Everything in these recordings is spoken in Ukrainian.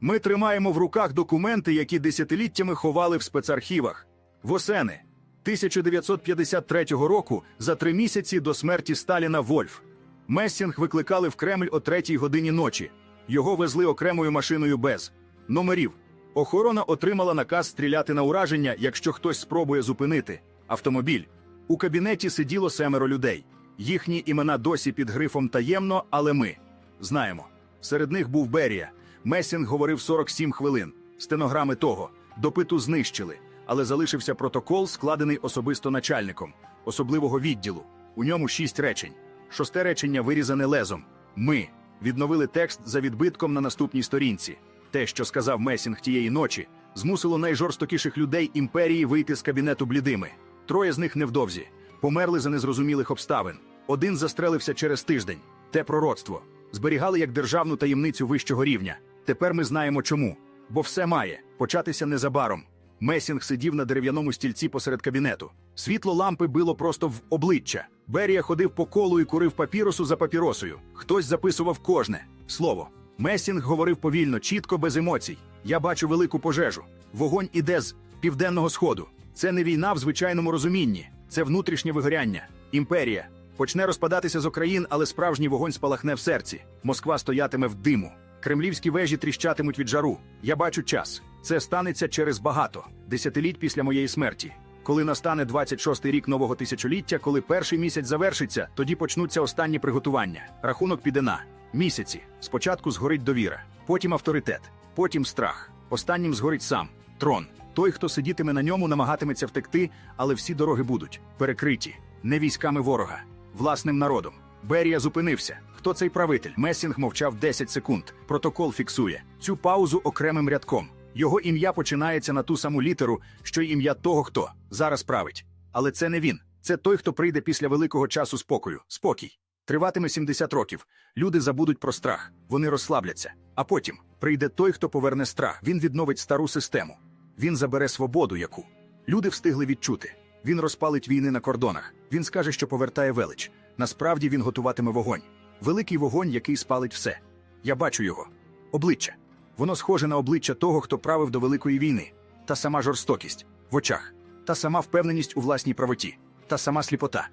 Ми тримаємо в руках документи, які десятиліттями ховали в спецархівах. Восени 1953 року, за три місяці до смерті Сталіна Вольф. Мессінг викликали в Кремль о третій годині ночі. Його везли окремою машиною без номерів. Охорона отримала наказ стріляти на ураження, якщо хтось спробує зупинити автомобіль. У кабінеті сиділо семеро людей. Їхні імена досі під грифом таємно, але ми знаємо. Серед них був Берія. Месінг говорив 47 хвилин. Стенограми того. Допиту знищили, але залишився протокол, складений особисто начальником особливого відділу. У ньому шість речень. Шосте речення вирізане лезом. Ми відновили текст за відбитком на наступній сторінці. Те, що сказав Месінг тієї ночі, змусило найжорстокіших людей імперії вийти з кабінету блідими. Троє з них невдовзі померли за незрозумілих обставин. Один застрелився через тиждень. Те пророцтво зберігали як державну таємницю вищого рівня. Тепер ми знаємо чому. Бо все має початися незабаром. Месінг сидів на дерев'яному стільці посеред кабінету. Світло лампи било просто в обличчя. Берія ходив по колу і курив папіросу за папіросою. Хтось записував кожне слово. Месінг говорив повільно, чітко, без емоцій. Я бачу велику пожежу. Вогонь іде з південного сходу. Це не війна в звичайному розумінні, це внутрішнє вигоряння. Імперія почне розпадатися з Україн, але справжній вогонь спалахне в серці. Москва стоятиме в диму. Кремлівські вежі тріщатимуть від жару. Я бачу час. Це станеться через багато десятиліть після моєї смерті. Коли настане 26-й рік нового тисячоліття, коли перший місяць завершиться, тоді почнуться останні приготування. Рахунок піде на місяці. Спочатку згорить довіра, потім авторитет, потім страх. Останнім згорить сам трон. Той, хто сидітиме на ньому, намагатиметься втекти, але всі дороги будуть перекриті не військами ворога, власним народом. Берія зупинився. Хто цей правитель? Месінг мовчав 10 секунд. Протокол фіксує цю паузу окремим рядком. Його ім'я починається на ту саму літеру, що й ім'я того, хто зараз править. Але це не він. Це той, хто прийде після великого часу спокою. Спокій. Триватиме 70 років. Люди забудуть про страх, вони розслабляться. А потім прийде той, хто поверне страх. Він відновить стару систему. Він забере свободу, яку люди встигли відчути. Він розпалить війни на кордонах. Він скаже, що повертає велич. Насправді він готуватиме вогонь. Великий вогонь, який спалить все. Я бачу його. Обличчя. Воно схоже на обличчя того, хто правив до Великої війни. Та сама жорстокість в очах, та сама впевненість у власній правоті, та сама сліпота.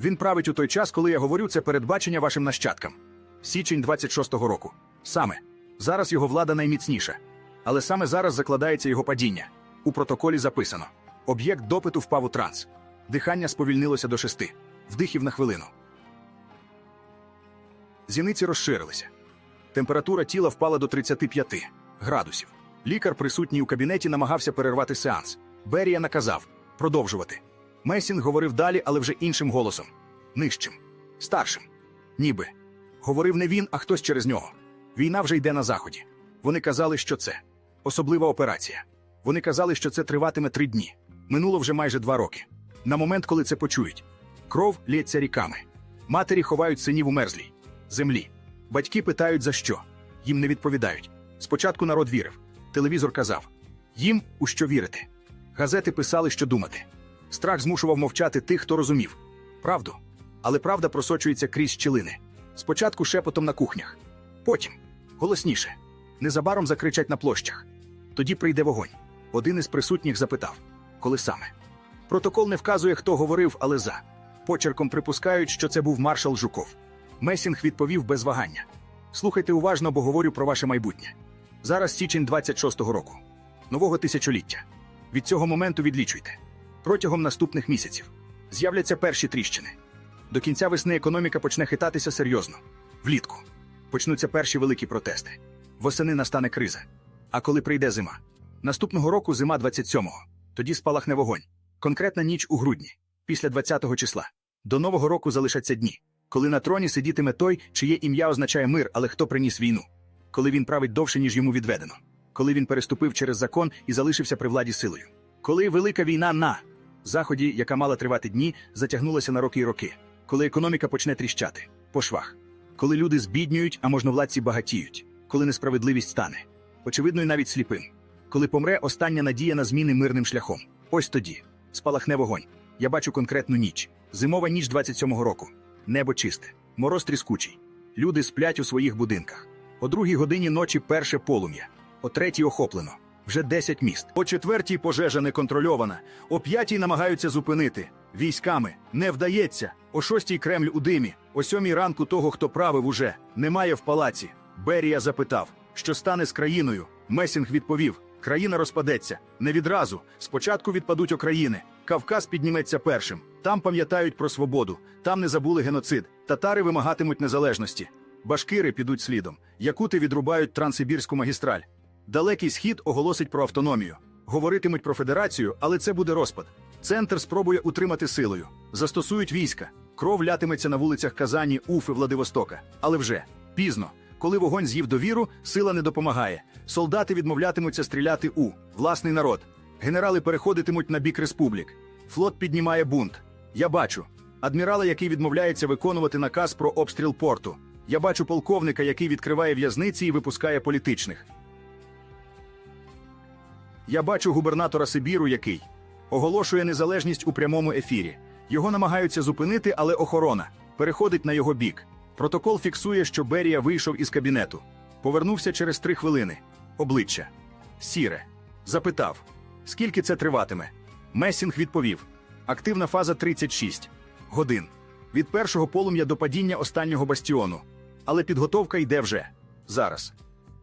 Він править у той час, коли я говорю це передбачення вашим нащадкам. Січень 26-го року. Саме зараз його влада найміцніша. Але саме зараз закладається його падіння. У протоколі записано: об'єкт допиту впав у транс. Дихання сповільнилося до шести, вдихів на хвилину. Зіниці розширилися. Температура тіла впала до 35 градусів. Лікар, присутній у кабінеті, намагався перервати сеанс. Берія наказав продовжувати. Месін говорив далі, але вже іншим голосом нижчим, старшим. Ніби говорив не він, а хтось через нього. Війна вже йде на заході. Вони казали, що це особлива операція. Вони казали, що це триватиме три дні. Минуло вже майже два роки. На момент, коли це почують, кров лється ріками. Матері ховають синів у мерзлій землі. Батьки питають за що. Їм не відповідають. Спочатку народ вірив. Телевізор казав їм у що вірити. Газети писали, що думати. Страх змушував мовчати тих, хто розумів правду. Але правда просочується крізь щілини. Спочатку шепотом на кухнях, потім голосніше. Незабаром закричать на площах. Тоді прийде вогонь. Один із присутніх запитав, коли саме. Протокол не вказує, хто говорив, але за. Почерком припускають, що це був маршал Жуков. Месінг відповів без вагання. Слухайте уважно, бо говорю про ваше майбутнє. Зараз січень 26-го року, нового тисячоліття. Від цього моменту відлічуйте. Протягом наступних місяців з'являться перші тріщини. До кінця весни економіка почне хитатися серйозно. Влітку почнуться перші великі протести. Восени настане криза. А коли прийде зима? Наступного року зима 27-го. Тоді спалахне вогонь. Конкретна ніч у грудні, після 20-го числа. До нового року залишаться дні, коли на троні сидітиме той, чиє ім'я означає мир, але хто приніс війну, коли він править довше, ніж йому відведено, коли він переступив через закон і залишився при владі силою. Коли велика війна на заході, яка мала тривати дні, затягнулася на роки й роки, коли економіка почне тріщати по швах, коли люди збіднюють, а можновладці багатіють, коли несправедливість стане, очевидно, і навіть сліпим, коли помре остання надія на зміни мирним шляхом. Ось тоді спалахне вогонь. Я бачу конкретну ніч. Зимова ніч 27-го року. Небо чисте, мороз тріскучий. Люди сплять у своїх будинках. О другій годині ночі перше полум'я. О третій охоплено. Вже 10 міст. О четвертій пожежа не контрольована. О п'ятій намагаються зупинити. Військами не вдається. О шостій Кремль у димі. О сьомій ранку того, хто правив уже, немає в палаці. Берія запитав, що стане з країною. Месінг відповів: країна розпадеться. Не відразу. Спочатку відпадуть окраїни. Кавказ підніметься першим. Там пам'ятають про свободу, там не забули геноцид. Татари вимагатимуть незалежності. Башкири підуть слідом. Якути відрубають Транссибірську магістраль. Далекий схід оголосить про автономію. Говоритимуть про федерацію, але це буде розпад. Центр спробує утримати силою. Застосують війська. Кров лятиметься на вулицях Казані, Уфи, Владивостока. Але вже пізно. Коли вогонь з'їв довіру, сила не допомагає. Солдати відмовлятимуться стріляти у власний народ. Генерали переходитимуть на бік республік. Флот піднімає бунт. Я бачу адмірала, який відмовляється виконувати наказ про обстріл порту. Я бачу полковника, який відкриває в'язниці і випускає політичних. Я бачу губернатора Сибіру, який оголошує незалежність у прямому ефірі. Його намагаються зупинити, але охорона переходить на його бік. Протокол фіксує, що Берія вийшов із кабінету. Повернувся через три хвилини. Обличчя. Сіре. Запитав, скільки це триватиме. Месінг відповів: активна фаза 36 годин. Від першого полум'я до падіння останнього бастіону. Але підготовка йде вже зараз.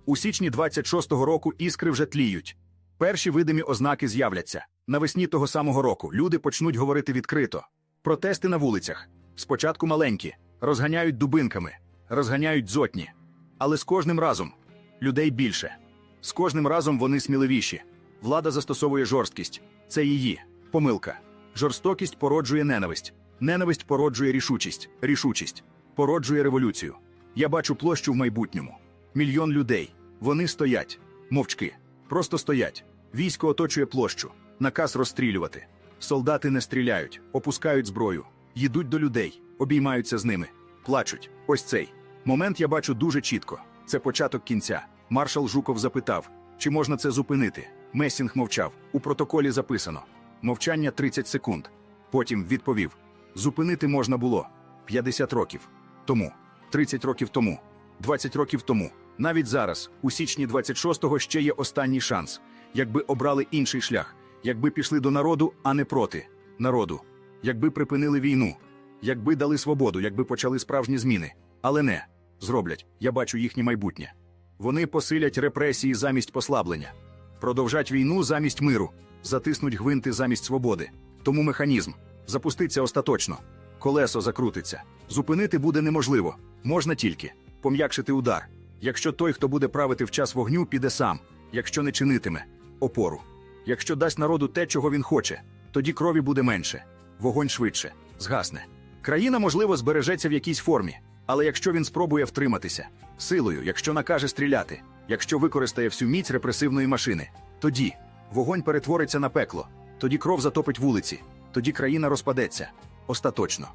У січні 26-го року іскри вже тліють. Перші видимі ознаки з'являться. Навесні того самого року люди почнуть говорити відкрито. Протести на вулицях. Спочатку маленькі, розганяють дубинками, розганяють зотні. Але з кожним разом людей більше. З кожним разом вони сміливіші. Влада застосовує жорсткість. Це її помилка. Жорстокість породжує ненависть. Ненависть породжує рішучість. Рішучість породжує революцію. Я бачу площу в майбутньому. Мільйон людей. Вони стоять, мовчки. Просто стоять. Військо оточує площу. Наказ розстрілювати. Солдати не стріляють, опускають зброю, їдуть до людей, обіймаються з ними, плачуть. Ось цей момент я бачу дуже чітко. Це початок кінця. Маршал Жуков запитав, чи можна це зупинити. Месінг мовчав. У протоколі записано: мовчання 30 секунд. Потім відповів: зупинити можна було 50 років тому, 30 років тому, 20 років тому. Навіть зараз, у січні 26-го, ще є останній шанс, якби обрали інший шлях, якби пішли до народу, а не проти народу, якби припинили війну, якби дали свободу, якби почали справжні зміни. Але не зроблять. Я бачу їхнє майбутнє. Вони посилять репресії замість послаблення, продовжать війну замість миру, затиснуть гвинти замість свободи. Тому механізм запуститься остаточно, колесо закрутиться. Зупинити буде неможливо, можна тільки пом'якшити удар. Якщо той, хто буде правити в час вогню, піде сам, якщо не чинитиме опору. Якщо дасть народу те, чого він хоче, тоді крові буде менше, вогонь швидше, згасне. Країна, можливо, збережеться в якійсь формі, але якщо він спробує втриматися силою, якщо накаже стріляти, якщо використає всю міць репресивної машини, тоді вогонь перетвориться на пекло, тоді кров затопить вулиці, тоді країна розпадеться остаточно.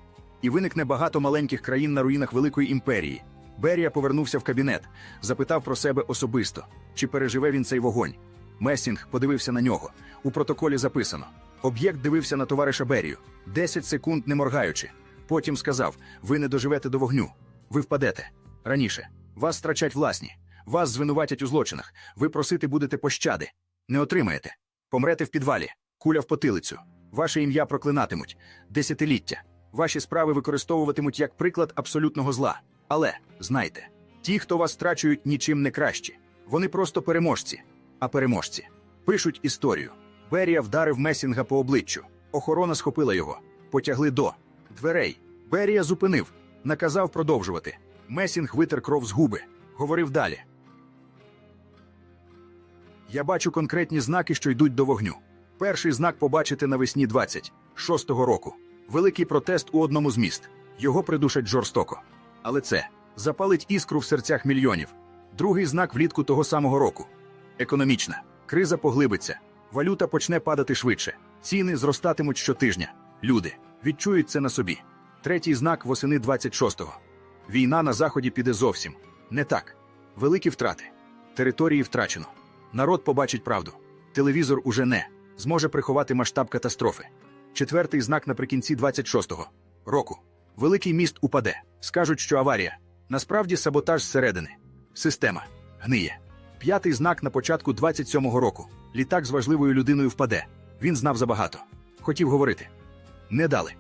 І виникне багато маленьких країн на руїнах Великої імперії. Берія повернувся в кабінет, запитав про себе особисто, чи переживе він цей вогонь. Месінг подивився на нього. У протоколі записано: об'єкт дивився на товариша Берію 10 секунд не моргаючи. Потім сказав: ви не доживете до вогню, ви впадете. Раніше вас страчать власні, вас звинуватять у злочинах. Ви просити будете пощади. Не отримаєте. Помрете в підвалі, куля в потилицю. Ваше ім'я проклинатимуть десятиліття. Ваші справи використовуватимуть як приклад абсолютного зла. Але знайте, ті, хто вас страчують, нічим не кращі. Вони просто переможці. А переможці пишуть історію. Берія вдарив Месінга по обличчю. Охорона схопила його, потягли до дверей. Берія зупинив, наказав продовжувати. Месінг витер кров з губи, говорив далі. Я бачу конкретні знаки, що йдуть до вогню. Перший знак побачите навесні 26-го року. Великий протест у одному з міст. Його придушать жорстоко. Але це запалить іскру в серцях мільйонів. Другий знак влітку того самого року. Економічна криза поглибиться, валюта почне падати швидше, ціни зростатимуть щотижня. Люди відчують це на собі. Третій знак восени 26-го. Війна на заході піде зовсім не так. Великі втрати. Території втрачено. Народ побачить правду. Телевізор уже не зможе приховати масштаб катастрофи. Четвертий знак наприкінці 26-го року. Великий міст упаде. Скажуть, що аварія. Насправді саботаж зсередини. Система гниє. П'ятий знак на початку 27-го року. Літак з важливою людиною впаде. Він знав забагато. Хотів говорити. Не дали.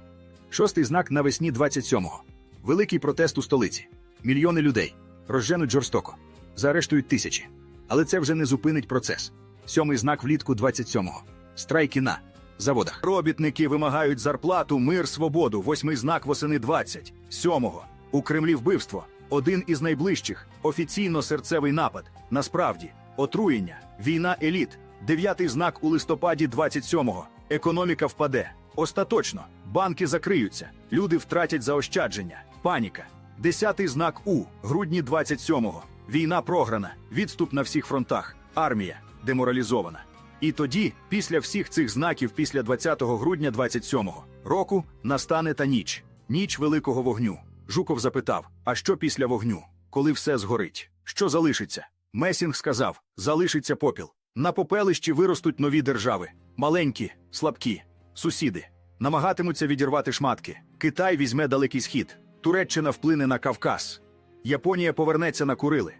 Шостий знак навесні 27-го. Великий протест у столиці. Мільйони людей. Розженуть жорстоко. Заарештують тисячі. Але це вже не зупинить процес. Сьомий знак влітку 27-го. Страйки на заводах. Робітники вимагають зарплату, мир, свободу. Восьмий знак восени 27-го. У Кремлі вбивство. Один із найближчих. Офіційно серцевий напад. Насправді, отруєння, війна еліт. Дев'ятий знак у листопаді 27-го. Економіка впаде. Остаточно. Банки закриються. Люди втратять заощадження. Паніка. Десятий знак у грудні 27-го. Війна програна. Відступ на всіх фронтах. Армія деморалізована. І тоді, після всіх цих знаків, після 20 грудня 27-го року, настане та ніч, ніч великого вогню. Жуков запитав: а що після вогню? Коли все згорить? Що залишиться? Месінг сказав: залишиться попіл. На попелищі виростуть нові держави, маленькі, слабкі, сусіди. Намагатимуться відірвати шматки. Китай візьме далекий схід, Туреччина вплине на Кавказ. Японія повернеться на Курили.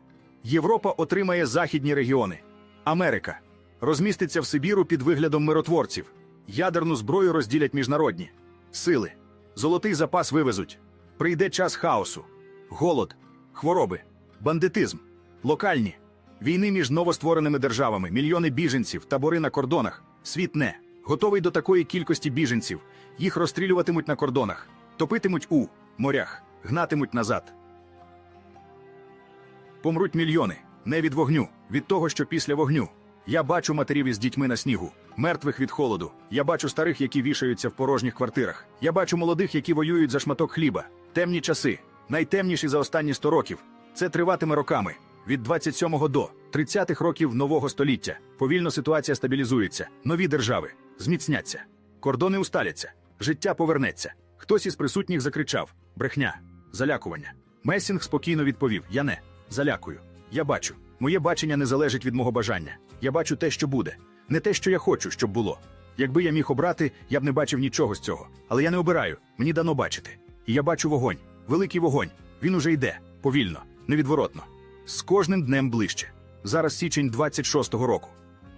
Європа отримає західні регіони. Америка розміститься в Сибіру під виглядом миротворців. Ядерну зброю розділять міжнародні сили. Золотий запас вивезуть. Прийде час хаосу, голод, хвороби, бандитизм, локальні війни між новоствореними державами, мільйони біженців, табори на кордонах. Світ не готовий до такої кількості біженців. Їх розстрілюватимуть на кордонах, топитимуть у морях, гнатимуть назад. Помруть мільйони не від вогню, від того, що після вогню. Я бачу матерів із дітьми на снігу, мертвих від холоду. Я бачу старих, які вішаються в порожніх квартирах. Я бачу молодих, які воюють за шматок хліба. Темні часи, найтемніші за останні 100 років. Це триватиме роками. Від 27-го до 30-х років нового століття. Повільно ситуація стабілізується. Нові держави зміцняться. Кордони усталяться. Життя повернеться. Хтось із присутніх закричав: брехня, залякування. Месінг спокійно відповів: Я не залякую. Я бачу. Моє бачення не залежить від мого бажання. Я бачу те, що буде, не те, що я хочу, щоб було. Якби я міг обрати, я б не бачив нічого з цього. Але я не обираю, мені дано бачити. І я бачу вогонь, великий вогонь. Він уже йде повільно, невідворотно. З кожним днем ближче. Зараз січень 26-го року.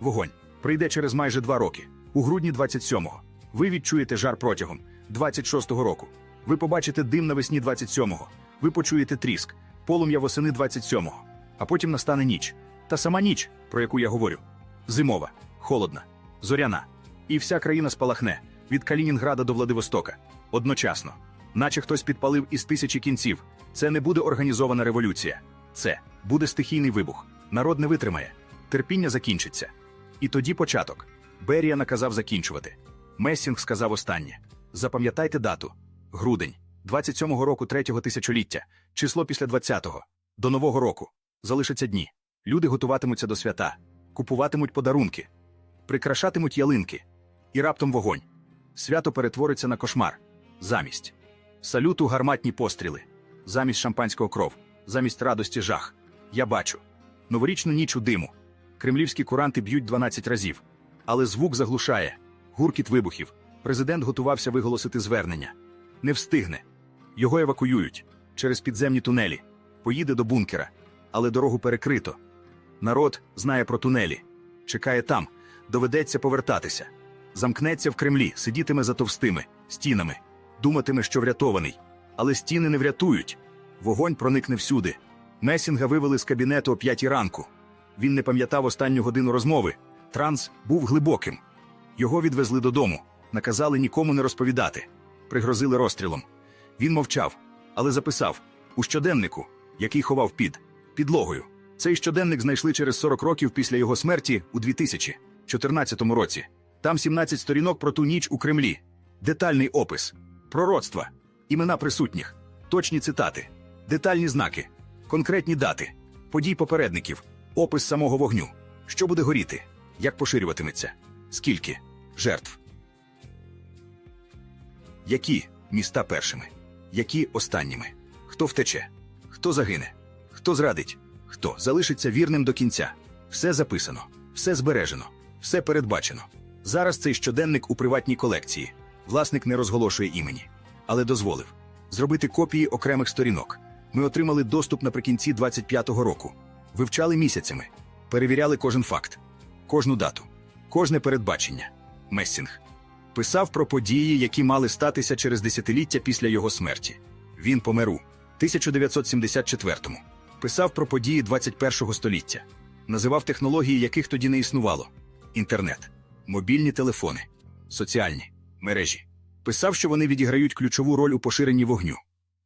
Вогонь прийде через майже два роки, у грудні 27-го. Ви відчуєте жар протягом 26-го року. Ви побачите дим навесні 27-го. Ви почуєте тріск, полум'я восени 27-го. А потім настане ніч. Та сама ніч, про яку я говорю. Зимова, холодна, зоряна. І вся країна спалахне від Калінінграда до Владивостока. Одночасно. Наче хтось підпалив із тисячі кінців. Це не буде організована революція. Це буде стихійний вибух. Народ не витримає. Терпіння закінчиться. І тоді початок. Берія наказав закінчувати. Месінг сказав останнє: Запам'ятайте дату. Грудень, 27-го року третього тисячоліття, число після 20-го. До Нового року. Залишаться дні. Люди готуватимуться до свята, купуватимуть подарунки, прикрашатимуть ялинки. І раптом вогонь. Свято перетвориться на кошмар. Замість салюту гарматні постріли, замість шампанського кров, замість радості жах. Я бачу. Новорічну ніч у диму. Кремлівські куранти б'ють 12 разів. Але звук заглушає. Гуркіт вибухів. Президент готувався виголосити звернення. Не встигне. Його евакуюють через підземні тунелі. Поїде до бункера, але дорогу перекрито. Народ знає про тунелі. Чекає там, доведеться повертатися. Замкнеться в Кремлі, сидітиме за товстими стінами, думатиме, що врятований. Але стіни не врятують. Вогонь проникне всюди. Месінга вивели з кабінету о п'ятій ранку. Він не пам'ятав останню годину розмови. Транс був глибоким. Його відвезли додому, наказали нікому не розповідати, пригрозили розстрілом. Він мовчав, але записав у щоденнику, який ховав під підлогою. Цей щоденник знайшли через 40 років після його смерті у 2014 році. Там 17 сторінок про ту ніч у Кремлі, детальний опис, пророцтва, імена присутніх, точні цитати, детальні знаки, конкретні дати, подій попередників, опис самого вогню, що буде горіти, як поширюватиметься, скільки? Жертв. Які міста першими, які останніми, хто втече, хто загине, хто зрадить, хто залишиться вірним до кінця. Все записано, все збережено, все передбачено. Зараз цей щоденник у приватній колекції. Власник не розголошує імені, але дозволив. Зробити копії окремих сторінок. Ми отримали доступ наприкінці 25-го року, вивчали місяцями. Перевіряли кожен факт, кожну дату, кожне передбачення. Мессінг писав про події, які мали статися через десятиліття після його смерті. Він помер у 1974-му. Писав про події 21-го століття, називав технології, яких тоді не існувало: інтернет, мобільні телефони, соціальні. Мережі. Писав, що вони відіграють ключову роль у поширенні вогню,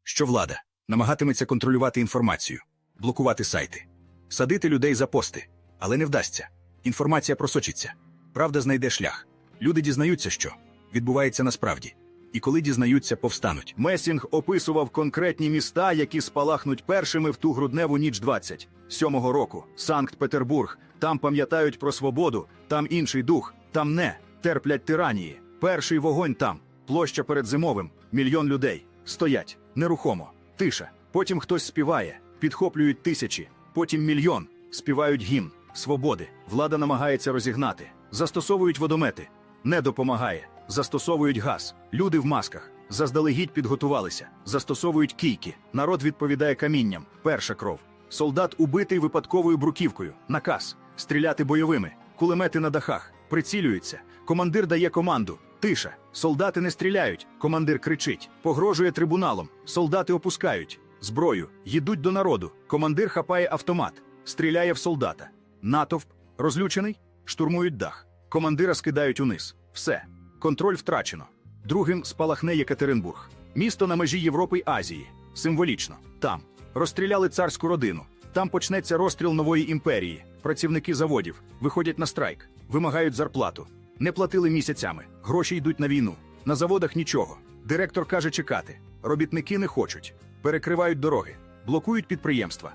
що влада намагатиметься контролювати інформацію, блокувати сайти, садити людей за пости, але не вдасться. Інформація просочиться, правда знайде шлях. Люди дізнаються, що відбувається насправді. І коли дізнаються, повстануть. Месінг описував конкретні міста, які спалахнуть першими в ту грудневу ніч 27-го року. Санкт-Петербург. Там пам'ятають про свободу, там інший дух, там не терплять тиранії. Перший вогонь там, площа перед зимовим, мільйон людей. Стоять нерухомо, тиша. Потім хтось співає, підхоплюють тисячі, потім мільйон, співають гімн, свободи. Влада намагається розігнати, застосовують водомети, не допомагає. Застосовують газ, люди в масках, заздалегідь підготувалися, застосовують кійки. Народ відповідає камінням. Перша кров. Солдат убитий випадковою бруківкою. Наказ стріляти бойовими, кулемети на дахах, прицілюються. Командир дає команду. Тиша. Солдати не стріляють. Командир кричить, погрожує трибуналом. Солдати опускають зброю, їдуть до народу. Командир хапає автомат, стріляє в солдата. Натовп розлючений, штурмують дах. Командира скидають униз. Все. Контроль втрачено. Другим спалахне Єкатеринбург. Місто на межі Європи й Азії. Символічно. Там розстріляли царську родину. Там почнеться розстріл нової імперії. Працівники заводів виходять на страйк, вимагають зарплату. Не платили місяцями. Гроші йдуть на війну. На заводах нічого. Директор каже чекати. Робітники не хочуть. Перекривають дороги, блокують підприємства.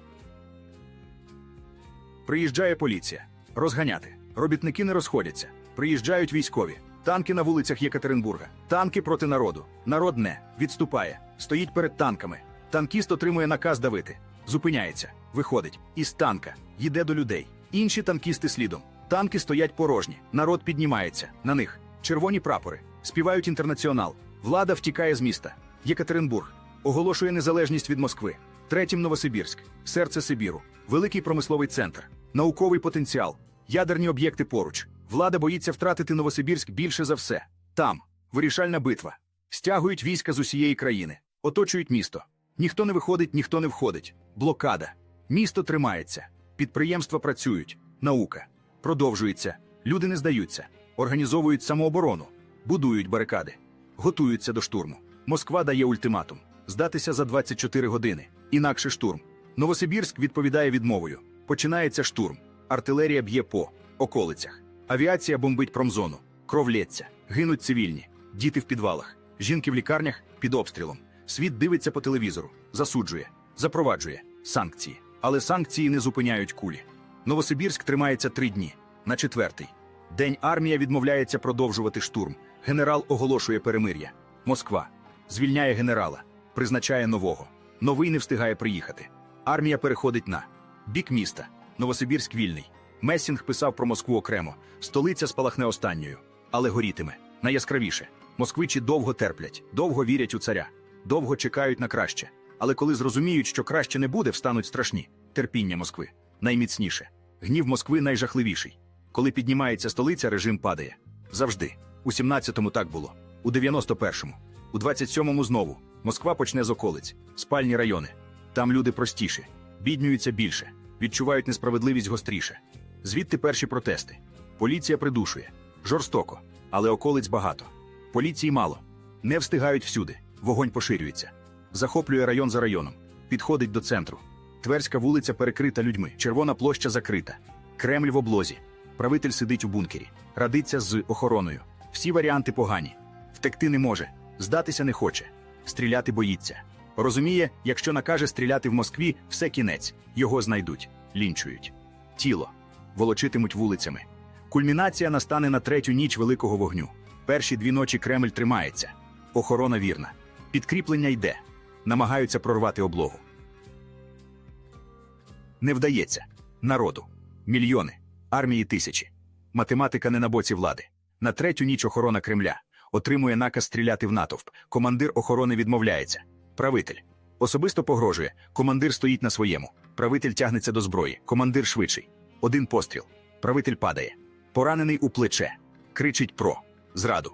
Приїжджає поліція. Розганяти. Робітники не розходяться. Приїжджають військові. Танки на вулицях Єкатеринбурга. Танки проти народу. Народ не відступає. Стоїть перед танками. Танкіст отримує наказ давити. Зупиняється, виходить із танка, їде до людей. Інші танкісти слідом. Танки стоять порожні. Народ піднімається. На них червоні прапори. Співають інтернаціонал. Влада втікає з міста. Єкатеринбург оголошує незалежність від Москви. Третім Новосибірськ, серце Сибіру, великий промисловий центр, науковий потенціал, ядерні об'єкти поруч. Влада боїться втратити Новосибірськ більше за все. Там вирішальна битва. Стягують війська з усієї країни, оточують місто. Ніхто не виходить, ніхто не входить. Блокада. Місто тримається. Підприємства працюють. Наука продовжується. Люди не здаються, організовують самооборону, будують барикади, готуються до штурму. Москва дає ультиматум здатися за 24 години. Інакше штурм. Новосибірськ відповідає відмовою. Починається штурм. Артилерія б'є по околицях. Авіація бомбить промзону. Кров лється. Гинуть цивільні. Діти в підвалах. Жінки в лікарнях під обстрілом. Світ дивиться по телевізору, засуджує, запроваджує санкції. Але санкції не зупиняють кулі. Новосибірськ тримається три дні. На четвертий день армія відмовляється продовжувати штурм. Генерал оголошує перемир'я. Москва звільняє генерала, призначає нового. Новий не встигає приїхати. Армія переходить на бік міста. Новосибірськ вільний. Месінг писав про Москву окремо. Столиця спалахне останньою, але горітиме найяскравіше. Москвичі довго терплять, довго вірять у царя, довго чекають на краще. Але коли зрозуміють, що краще не буде, встануть страшні. Терпіння Москви найміцніше. Гнів Москви найжахливіший. Коли піднімається столиця, режим падає. Завжди. У 17-му так було, у 91-му, у 27-му знову. Москва почне з околиць, спальні райони. Там люди простіші, біднюються більше, відчувають несправедливість гостріше. Звідти перші протести. Поліція придушує. Жорстоко, але околиць багато. Поліції мало. Не встигають всюди. Вогонь поширюється. Захоплює район за районом. Підходить до центру. Тверська вулиця перекрита людьми. Червона площа закрита. Кремль в облозі. Правитель сидить у бункері. Радиться з охороною. Всі варіанти погані. Втекти не може, здатися не хоче. Стріляти боїться. Розуміє, якщо накаже стріляти в Москві, все кінець. Його знайдуть, лінчують. Тіло волочитимуть вулицями. Кульмінація настане на третю ніч великого вогню. Перші дві ночі Кремль тримається. Охорона вірна. Підкріплення йде. Намагаються прорвати облогу. Не вдається. Народу. Мільйони. Армії тисячі. Математика не на боці влади. На третю ніч охорона Кремля. Отримує наказ стріляти в натовп. Командир охорони відмовляється. Правитель. Особисто погрожує. Командир стоїть на своєму. Правитель тягнеться до зброї. Командир швидший. Один постріл. Правитель падає. Поранений у плече. Кричить про зраду.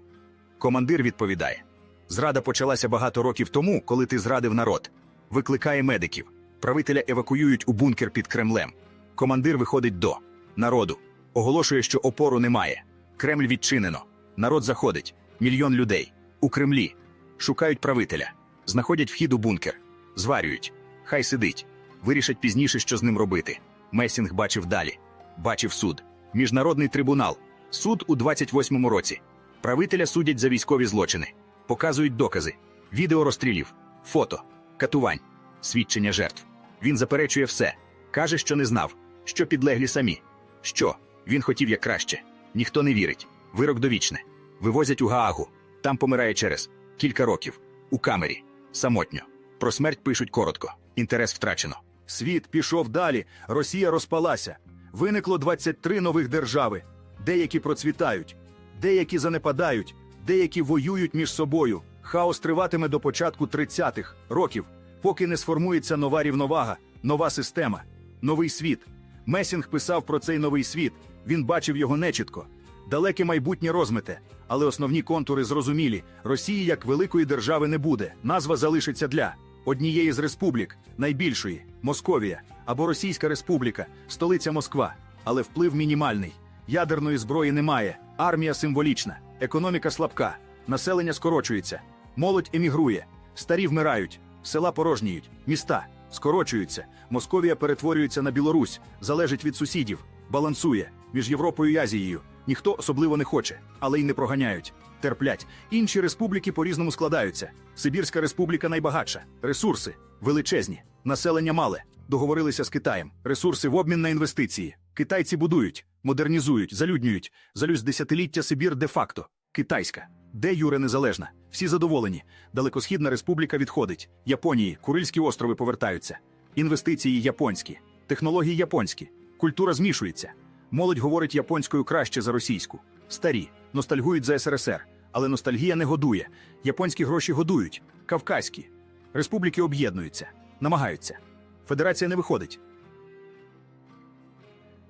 Командир відповідає: Зрада почалася багато років тому, коли ти зрадив народ. Викликає медиків. Правителя евакуюють у бункер під Кремлем. Командир виходить до народу. Оголошує, що опору немає. Кремль відчинено. Народ заходить. Мільйон людей. У Кремлі. Шукають правителя. Знаходять вхід у бункер. Зварюють. Хай сидить. Вирішать пізніше, що з ним робити. Месінг бачив далі. Бачив суд. Міжнародний трибунал. Суд у 28-му році. Правителя судять за військові злочини. Показують докази, відео розстрілів, фото, катувань, свідчення жертв. Він заперечує все. Каже, що не знав, що підлеглі самі. Що він хотів як краще. Ніхто не вірить. Вирок довічне. Вивозять у Гаагу. Там помирає через кілька років. У камері. Самотньо. Про смерть пишуть коротко. Інтерес втрачено. Світ пішов далі. Росія розпалася. Виникло 23 нових держави. Деякі процвітають, деякі занепадають, деякі воюють між собою. Хаос триватиме до початку 30-х років, поки не сформується нова рівновага, нова система, новий світ. Месінг писав про цей новий світ. Він бачив його нечітко. Далеке майбутнє розмите, але основні контури зрозумілі: Росії як великої держави не буде. Назва залишиться для однієї з республік, найбільшої Московія або Російська Республіка, столиця Москва, але вплив мінімальний. Ядерної зброї немає, армія символічна, економіка слабка, населення скорочується, молодь емігрує, старі вмирають, села порожніють, міста скорочуються, Московія перетворюється на Білорусь, залежить від сусідів, балансує між Європою і Азією. Ніхто особливо не хоче, але й не проганяють. Терплять. Інші республіки по-різному складаються. Сибірська республіка найбагатша, ресурси величезні, населення мале. Договорилися з Китаєм. Ресурси в обмін на інвестиції. Китайці будують, модернізують, залюднюють. Залюсь десятиліття Сибір де-факто. Китайська. Де Юре незалежна. Всі задоволені. Далекосхідна республіка відходить. Японії, Курильські острови повертаються. Інвестиції японські, технології японські. Культура змішується. Молодь говорить японською краще за російську. Старі, ностальгують за СРСР. Але ностальгія не годує. Японські гроші годують. Кавказькі. Республіки об'єднуються, намагаються. Федерація не виходить.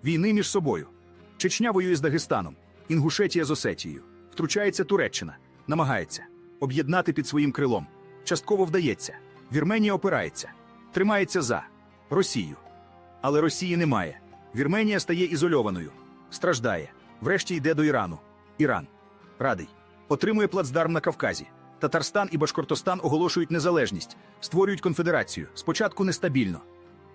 Війни між собою. Чечня воює з Дагестаном, Інгушетія з Осетією. Втручається Туреччина, намагається об'єднати під своїм крилом. Частково вдається. Вірменія опирається, тримається за Росію. Але Росії немає. Вірменія стає ізольованою, страждає. Врешті йде до Ірану. Іран радий. Отримує плацдарм на Кавказі. Татарстан і Башкортостан оголошують незалежність, створюють конфедерацію. Спочатку нестабільно.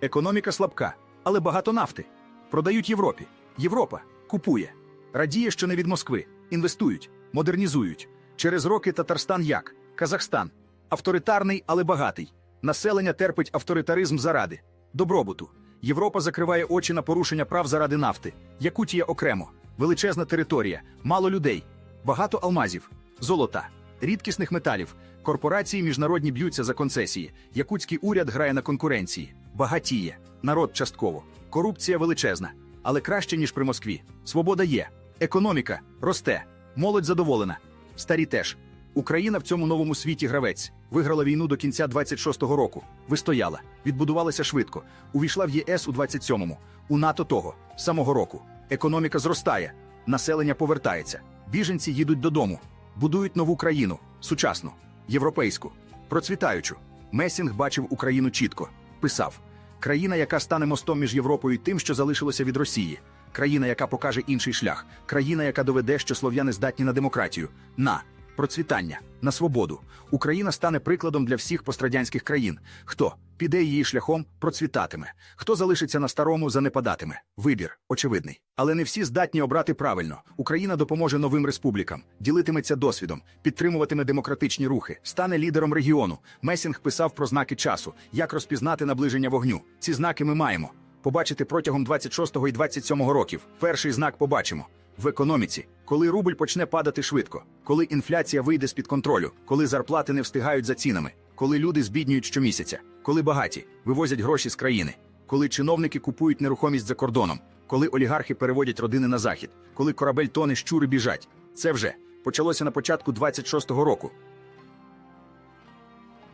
Економіка слабка, але багато нафти. Продають Європі. Європа купує. Радіє, що не від Москви. Інвестують, модернізують. Через роки Татарстан як? Казахстан. Авторитарний, але багатий. Населення терпить авторитаризм заради добробуту. Європа закриває очі на порушення прав заради нафти. Якутія окремо, величезна територія, мало людей, багато алмазів, золота, рідкісних металів. Корпорації міжнародні б'ються за концесії. Якутський уряд грає на конкуренції, багатіє, народ частково. Корупція величезна, але краще ніж при Москві. Свобода є, економіка росте, молодь задоволена. Старі теж. Україна в цьому новому світі гравець виграла війну до кінця 26-го року. Вистояла, відбудувалася швидко. Увійшла в ЄС у 27-му, у НАТО того самого року. Економіка зростає, населення повертається. Біженці їдуть додому, будують нову країну, сучасну, європейську, процвітаючу. Месінг бачив Україну чітко, писав: країна, яка стане мостом між Європою і тим, що залишилося від Росії. Країна, яка покаже інший шлях, країна, яка доведе, що слов'яни здатні на демократію, на процвітання, на свободу. Україна стане прикладом для всіх пострадянських країн. Хто піде її шляхом, процвітатиме, хто залишиться на старому, занепадатиме. Вибір очевидний. Але не всі здатні обрати правильно. Україна допоможе новим республікам, ділитиметься досвідом, підтримуватиме демократичні рухи, стане лідером регіону. Месінг писав про знаки часу, як розпізнати наближення вогню. Ці знаки ми маємо. Побачити протягом 26-го і 27-го років. Перший знак побачимо. В економіці, коли рубль почне падати швидко, коли інфляція вийде з під контролю, коли зарплати не встигають за цінами, коли люди збіднюють щомісяця, коли багаті. Вивозять гроші з країни, коли чиновники купують нерухомість за кордоном, коли олігархи переводять родини на захід, коли корабель тоне щури біжать. Це вже. Почалося на початку 26-го року.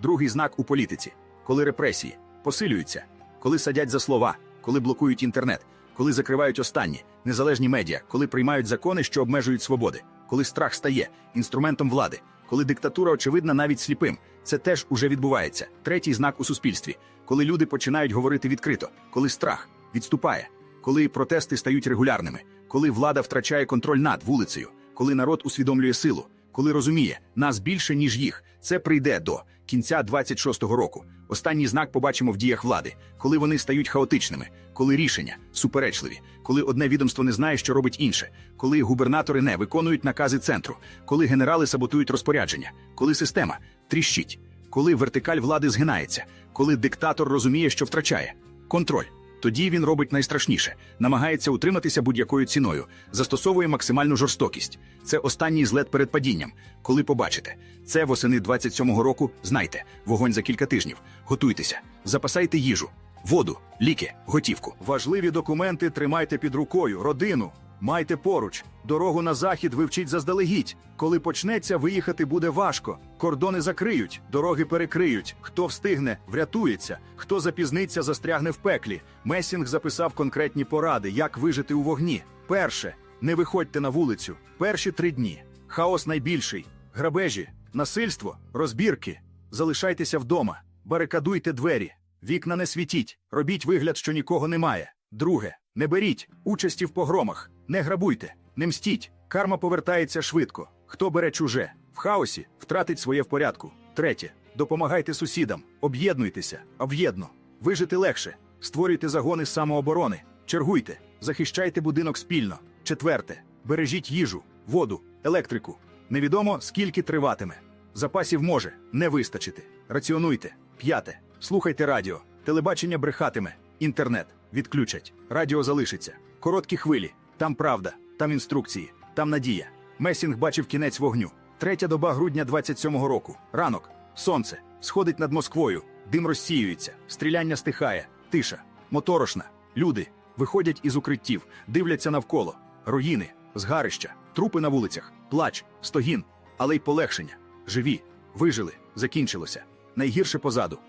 Другий знак у політиці, коли репресії. Посилюються, коли садять за слова, коли блокують інтернет, коли закривають останні незалежні медіа, коли приймають закони, що обмежують свободи, коли страх стає інструментом влади, коли диктатура очевидна навіть сліпим. Це теж уже відбувається. Третій знак у суспільстві, коли люди починають говорити відкрито, коли страх відступає, коли протести стають регулярними, коли влада втрачає контроль над вулицею, коли народ усвідомлює силу, коли розуміє, нас більше, ніж їх. Це прийде до кінця 26-го року. Останній знак побачимо в діях влади, коли вони стають хаотичними, коли рішення суперечливі, коли одне відомство не знає, що робить інше, коли губернатори не виконують накази центру, коли генерали саботують розпорядження, коли система тріщить, коли вертикаль влади згинається, коли диктатор розуміє, що втрачає контроль. Тоді він робить найстрашніше, намагається утриматися будь-якою ціною, застосовує максимальну жорстокість. Це останній злет перед падінням. Коли побачите, це восени 27-го року. Знайте, вогонь за кілька тижнів. Готуйтеся, запасайте їжу, воду, ліки, готівку. Важливі документи тримайте під рукою, родину. Майте поруч, дорогу на захід вивчіть заздалегідь. Коли почнеться, виїхати буде важко. Кордони закриють, дороги перекриють. Хто встигне, врятується. Хто запізниться, застрягне в пеклі. Месінг записав конкретні поради, як вижити у вогні. Перше, не виходьте на вулицю. Перші три дні. Хаос найбільший. Грабежі, насильство, розбірки. Залишайтеся вдома, барикадуйте двері. Вікна не світіть, робіть вигляд, що нікого немає. Друге, не беріть участі в погромах, не грабуйте, не мстіть. Карма повертається швидко. Хто бере чуже в хаосі, втратить своє в порядку. Третє, допомагайте сусідам, об'єднуйтеся, об'єдно. Вижити легше, створюйте загони самооборони, чергуйте, захищайте будинок спільно. Четверте, бережіть їжу, воду, електрику. Невідомо скільки триватиме. Запасів може не вистачити. Раціонуйте. П'яте. Слухайте радіо. Телебачення брехатиме. Інтернет відключать. Радіо залишиться. Короткі хвилі. Там правда, там інструкції, там надія. Месінг бачив кінець вогню. Третя доба грудня 27-го року. Ранок. Сонце. Сходить над Москвою. Дим розсіюється. Стріляння стихає. Тиша. Моторошна. Люди виходять із укриттів, дивляться навколо. Руїни, згарища, трупи на вулицях, плач, стогін, але й полегшення. Живі, вижили, закінчилося. Найгірше позаду.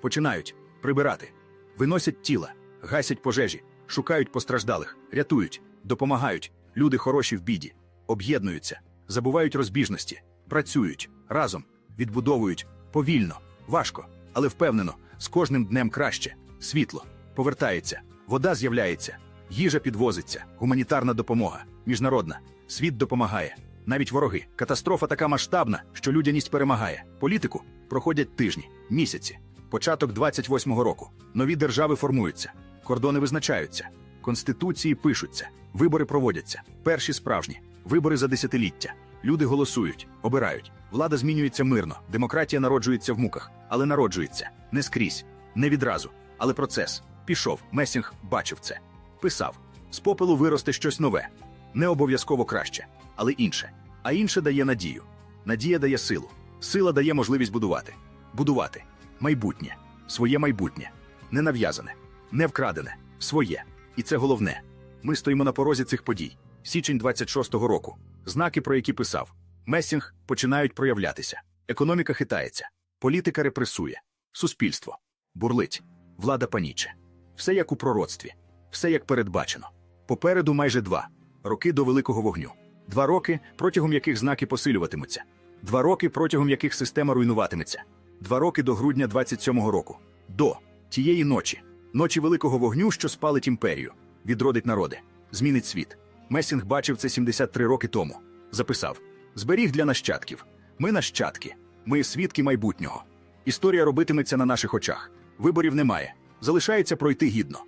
Починають прибирати, виносять тіла, гасять пожежі, шукають постраждалих, рятують, допомагають. Люди хороші в біді, об'єднуються, забувають розбіжності, працюють разом, відбудовують повільно, важко, але впевнено, з кожним днем краще. Світло повертається, вода з'являється, їжа підвозиться, гуманітарна допомога, міжнародна. Світ допомагає. Навіть вороги. Катастрофа така масштабна, що людяність перемагає. Політику проходять тижні, місяці. Початок 28-го року. Нові держави формуються, кордони визначаються, конституції пишуться, вибори проводяться. Перші справжні вибори за десятиліття. Люди голосують, обирають. Влада змінюється мирно, демократія народжується в муках, але народжується не скрізь, не відразу. Але процес пішов. Месінг бачив це, писав: з попелу виросте щось нове, не обов'язково краще, але інше. А інше дає надію. Надія дає силу. Сила дає можливість будувати. Будувати майбутнє, своє майбутнє, не нав'язане, не вкрадене, своє. І це головне. Ми стоїмо на порозі цих подій. Січень 26-го року. Знаки, про які писав. Месінг починають проявлятися. Економіка хитається, політика репресує, суспільство бурлить, влада паніче. Все як у пророцтві, все як передбачено. Попереду майже два роки до великого вогню. Два роки, протягом яких знаки посилюватимуться. Два роки, протягом яких система руйнуватиметься. Два роки до грудня 27-го року. До тієї ночі, ночі великого вогню, що спалить імперію, відродить народи, змінить світ. Месінг бачив це 73 роки тому. Записав: зберіг для нащадків. Ми нащадки, ми свідки майбутнього. Історія робитиметься на наших очах. Виборів немає. Залишається пройти гідно,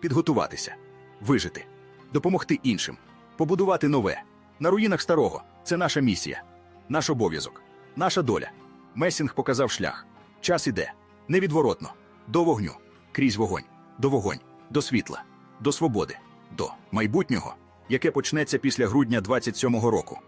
підготуватися, вижити, допомогти іншим, побудувати нове. На руїнах старого це наша місія, наш обов'язок, наша доля. Месінг показав шлях. Час іде невідворотно, до вогню, крізь вогонь, до вогонь, до світла, до свободи, до майбутнього, яке почнеться після грудня 27-го року.